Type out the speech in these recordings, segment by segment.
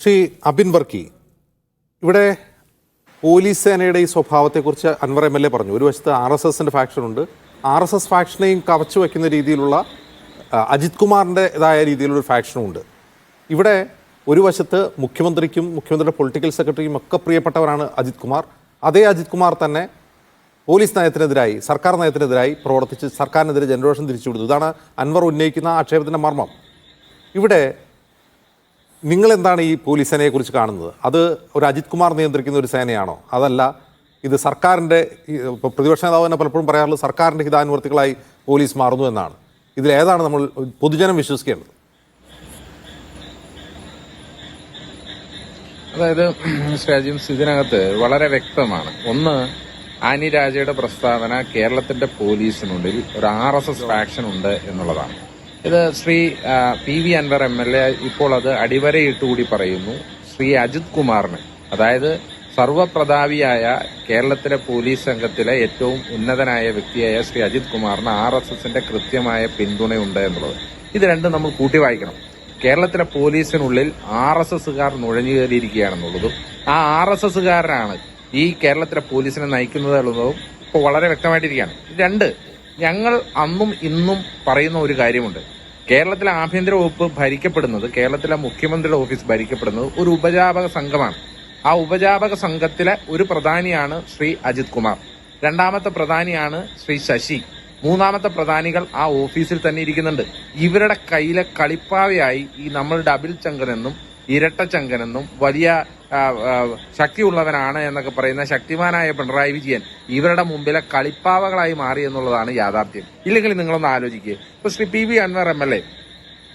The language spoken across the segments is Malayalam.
ശ്രീ അബിൻ വർക്കി ഇവിടെ പോലീസ് സേനയുടെ ഈ സ്വഭാവത്തെക്കുറിച്ച് അൻവർ എം എൽ എ പറഞ്ഞു. ഒരു വശത്ത് ആർ എസ് എസിന്റെ ഫാക്ഷനുണ്ട് ആർ എസ് എസ് ഫാക്ഷനെയും കവച്ചു വയ്ക്കുന്ന രീതിയിലുള്ള അജിത് കുമാറിന്റെതായ രീതിയിലുള്ള ഒരു ഫാക്ഷനും ഉണ്ട്. ഇവിടെ ഒരു വശത്ത് മുഖ്യമന്ത്രിക്കും മുഖ്യമന്ത്രിയുടെ പൊളിറ്റിക്കൽ സെക്രട്ടറിയും ഒക്കെ പ്രിയപ്പെട്ടവരാണ് അജിത് കുമാർ. അതേ അജിത് കുമാർ തന്നെ പോലീസ് നയത്തിനെതിരായി സർക്കാർ നയത്തിനെതിരായി പ്രവർത്തിച്ച് സർക്കാരിനെതിരെ ജനറേഷൻ തിരിച്ചുവിടുന്നു. ഇതാണ് അൻവർ ഉന്നയിക്കുന്ന ആക്ഷേപത്തിന്റെ മർമ്മം. ഇവിടെ നിങ്ങൾ എന്താണ് ഈ പോലീസ് സേനയെ കുറിച്ച് കാണുന്നത്? അത് ഒരു അജിത് കുമാർ നിയന്ത്രിക്കുന്ന ഒരു സേനയാണോ? അതല്ല ഇത് സർക്കാരിന്റെ പ്രതിപക്ഷ നേതാവ് തന്നെ പലപ്പോഴും പറയാറുള്ളത് സർക്കാരിന്റെ ഹിതാനുവർത്തികളായി പോലീസ് മാറുന്നു എന്നാണ്. ഇതിൽ ഏതാണ് നമ്മൾ പൊതുജനം വിശ്വസിക്കേണ്ടത്? അതായത് അജിംസ് ഇതിനകത്ത് വളരെ വ്യക്തമാണ്. ഒന്ന് ആനി രാജയുടെ പ്രസ്താവന കേരളത്തിന്റെ പോലീസിനുള്ളിൽ ഒരു ആർ എസ് എസ് ഫാക്ഷൻ ഉണ്ട് എന്നുള്ളതാണ്. ഇത് Shri P V Anvar M L A ഇപ്പോൾ അത് അടിവരയിട്ടുകൂടി പറയുന്നു. ശ്രീ അജിത് കുമാറിന്. അതായത് സർവപ്രതാപിയായ കേരളത്തിലെ പോലീസ് സംഘത്തിലെ ഏറ്റവും ഉന്നതനായ വ്യക്തിയായ ശ്രീ അജിത് കുമാറിന് ആർ എസ് എസിന്റെ കൃത്യമായ പിന്തുണയുണ്ട് എന്നുള്ളത്. ഇത് രണ്ടും നമ്മൾ കൂട്ടി വായിക്കണം. കേരളത്തിലെ പോലീസിനുള്ളിൽ ആർ എസ് എസുകാർ നുഴഞ്ഞു കയറിയിരിക്കുകയാണെന്നുള്ളതും ആ ആർ എസ് എസുകാരനാണ് ഈ കേരളത്തിലെ പോലീസിനെ നയിക്കുന്നത് എന്നുള്ളതും ഇപ്പോൾ വളരെ വ്യക്തമായിട്ടിരിക്കുകയാണ്. രണ്ട് ഞങ്ങൾ അന്നും ഇന്നും പറയുന്ന ഒരു കാര്യമുണ്ട്. കേരളത്തിലെ ആഭ്യന്തര വകുപ്പ് ഭരിക്കപ്പെടുന്നത് കേരളത്തിലെ മുഖ്യമന്ത്രിയുടെ ഓഫീസ് ഭരിക്കപ്പെടുന്നത് ഒരു ഉപജാപക സംഘമാണ്. ആ ഉപജാപക സംഘത്തിലെ ഒരു പ്രധാനിയാണ് ശ്രീ അജിത് കുമാർ. രണ്ടാമത്തെ പ്രധാനിയാണ് ശ്രീ ശശി. മൂന്നാമത്തെ പ്രധാനികൾ ആ ഓഫീസിൽ തന്നെ ഇരിക്കുന്നുണ്ട്. ഇവരുടെ കയ്യിലെ കളിപ്പാവയായി ഈ നമ്മൾ ഡബിൾ ചങ്കനെന്നും ഇരട്ട ചങ്കനെന്നും വലിയ ശക്തിയുള്ളവനാണ് എന്നൊക്കെ പറയുന്ന ശക്തിമാനായ പിണറായി വിജയൻ ഇവരുടെ മുമ്പിലെ കളിപ്പാവകളായി മാറി എന്നുള്ളതാണ് യാഥാർത്ഥ്യം. ഇല്ലെങ്കിൽ നിങ്ങളൊന്ന് ആലോചിക്കുക ഇപ്പൊ Shri P V Anvar M L A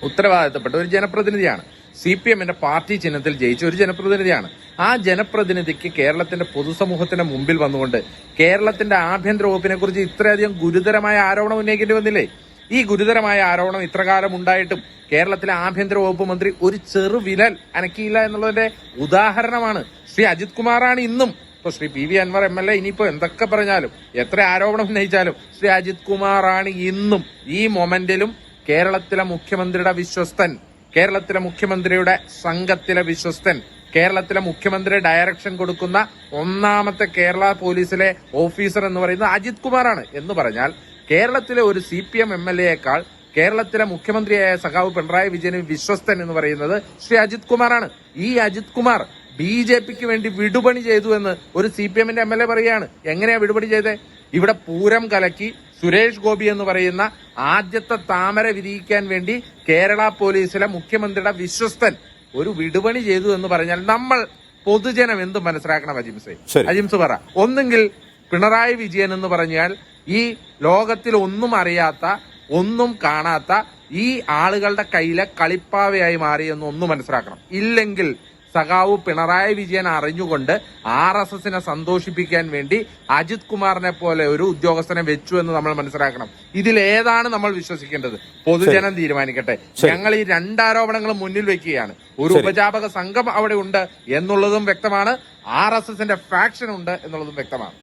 ഉത്തരവാദിത്തപ്പെട്ട ഒരു ജനപ്രതിനിധിയാണ്. സി പി എമ്മിന്റെ പാർട്ടി ചിഹ്നത്തിൽ ജയിച്ച ഒരു ജനപ്രതിനിധിയാണ്. ആ ജനപ്രതിനിധിക്ക് കേരളത്തിന്റെ പൊതുസമൂഹത്തിന്റെ മുമ്പിൽ വന്നുകൊണ്ട് കേരളത്തിന്റെ ആഭ്യന്തര വകുപ്പിനെ കുറിച്ച് ഇത്രയധികം ഗുരുതരമായ ആരോപണം ഉന്നയിക്കേണ്ടി വന്നില്ലേ? ഈ ഗുരുതരമായ ആരോപണം ഇത്രകാലം ഉണ്ടായിട്ടും കേരളത്തിലെ ആഭ്യന്തര വകുപ്പ് മന്ത്രി ഒരു ചെറുവിരൽ അനക്കിയില്ല എന്നുള്ളതിന്റെ ഉദാഹരണമാണ് ശ്രീ അജിത് കുമാറാണ് ഇന്നും. ഇപ്പൊ Shri P V Anvar M L A ഇനിയിപ്പോ എന്തൊക്കെ പറഞ്ഞാലും എത്ര ആരോപണം ഉന്നയിച്ചാലും ശ്രീ അജിത് കുമാറാണ് ഇന്നും ഈ മൊമെന്റിലും കേരളത്തിലെ മുഖ്യമന്ത്രിയുടെ വിശ്വസ്തൻ കേരളത്തിലെ മുഖ്യമന്ത്രിയുടെ സംഘത്തിലെ വിശ്വസ്തൻ കേരളത്തിലെ മുഖ്യമന്ത്രി ഡയറക്ഷൻ കൊടുക്കുന്ന ഒന്നാമത്തെ കേരള പോലീസിലെ ഓഫീസർ എന്ന് പറയുന്നത് അജിത് കുമാറാണ് എന്ന് പറഞ്ഞാൽ കേരളത്തിലെ ഒരു C P M M L എയേക്കാൾ കേരളത്തിലെ മുഖ്യമന്ത്രിയായ സഖാവ് പിണറായി വിജയന് വിശ്വസ്തൻ എന്ന് പറയുന്നത് ശ്രീ അജിത് കുമാറാണ്. ഈ അജിത് കുമാർ ബി ജെ പിക്ക് വേണ്ടി വിടുപണി ചെയ്തു എന്ന് ഒരു സി പി എമ്മിന്റെ എം എൽ എ പറയുകയാണ്. എങ്ങനെയാ വിടുപണി ചെയ്തേ? ഇവിടെ പൂരം കലക്കി സുരേഷ് ഗോപി എന്ന് പറയുന്ന ആദ്യത്തെ താമര വിരിയിക്കാൻ വേണ്ടി കേരള പോലീസിലെ മുഖ്യമന്ത്രിയുടെ വിശ്വസ്തൻ ഒരു വിടുപണി ചെയ്തു എന്ന് പറഞ്ഞാൽ നമ്മൾ പൊതുജനം എന്ത് മനസ്സിലാക്കണം അജിംസെ അജിംസ് പറ. ഒന്നെങ്കിൽ പിണറായി വിജയൻ എന്ന് പറഞ്ഞാൽ ഈ ലോകത്തിൽ ഒന്നും അറിയാത്ത ഒന്നും കാണാത്ത ഈ ആളുകളുടെ കയ്യിലെ കളിപ്പാവയായി മാറി എന്ന് ഒന്ന് മനസ്സിലാക്കണം. ഇല്ലെങ്കിൽ സഖാവ് പിണറായി വിജയൻ അറിഞ്ഞുകൊണ്ട് ആർ എസ് എസിനെ സന്തോഷിപ്പിക്കാൻ വേണ്ടി അജിത് കുമാറിനെ പോലെ ഒരു ഉദ്യോഗസ്ഥനെ വെച്ചു എന്ന് നമ്മൾ മനസ്സിലാക്കണം. ഇതിലേതാണ് നമ്മൾ വിശ്വസിക്കേണ്ടത്? പൊതുജനം തീരുമാനിക്കട്ടെ. ഞങ്ങൾ ഈ രണ്ടാരോപണങ്ങളും മുന്നിൽ വെക്കുകയാണ്. ഒരു. ഉപജാപക സംഘം അവിടെ ഉണ്ട് എന്നുള്ളതും വ്യക്തമാണ്. ആർ എസ് എസിന്റെ ഫാക്ഷൻ ഉണ്ട് എന്നുള്ളതും വ്യക്തമാണ്.